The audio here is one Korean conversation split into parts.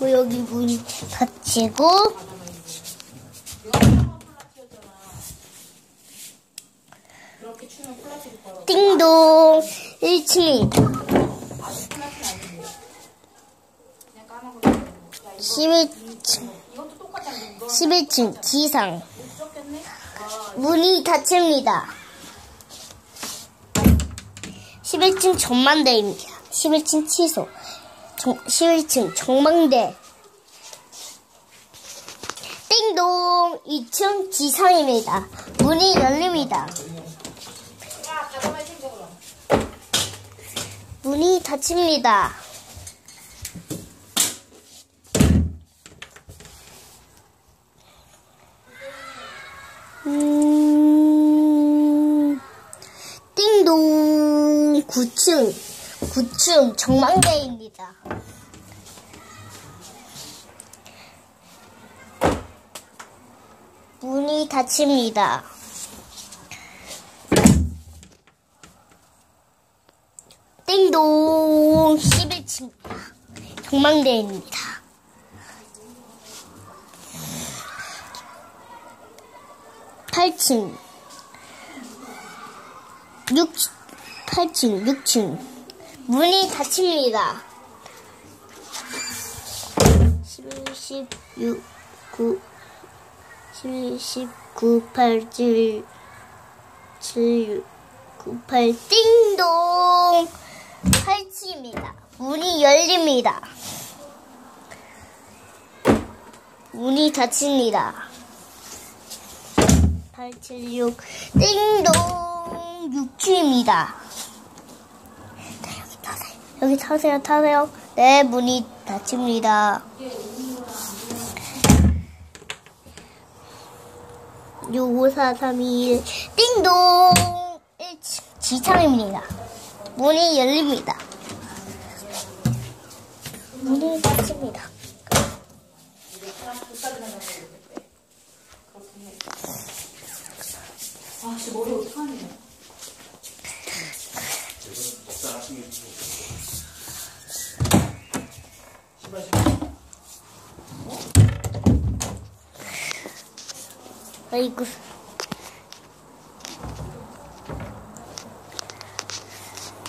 뭐 여기 문 닫히고 띵동 1층입니다. 11층 11층 지상 문이 닫힙니다. 11층 전망대입니다. 11층 취소. 정, 11층 정망대. 띵동 2층 지상입니다. 문이 열립니다. 문이 닫힙니다. 음, 띵동 9층 9층 정망대입니다. 문이 닫힙니다. 띵동 11층입니다. 정망대입니다. 팔층 6, 8층, 6층. 문이 닫힙니다. 11, 16, 9, 11, 19, 8, 7, 7, 9, 8, 띵동! 8층입니다. 문이 열립니다. 문이 닫힙니다. 876 띵동 6층입니다. 여기 타세요. 타세요. 네, 문이 닫힙니다. 65431 띵동 1층 지창입니다. 문이 열립니다. 문이 닫힙니다. 아, 진짜 머리 어떡하냐. 아이고.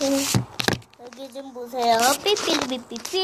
음, 여기 좀 보세요. 삐삐삐삐삐.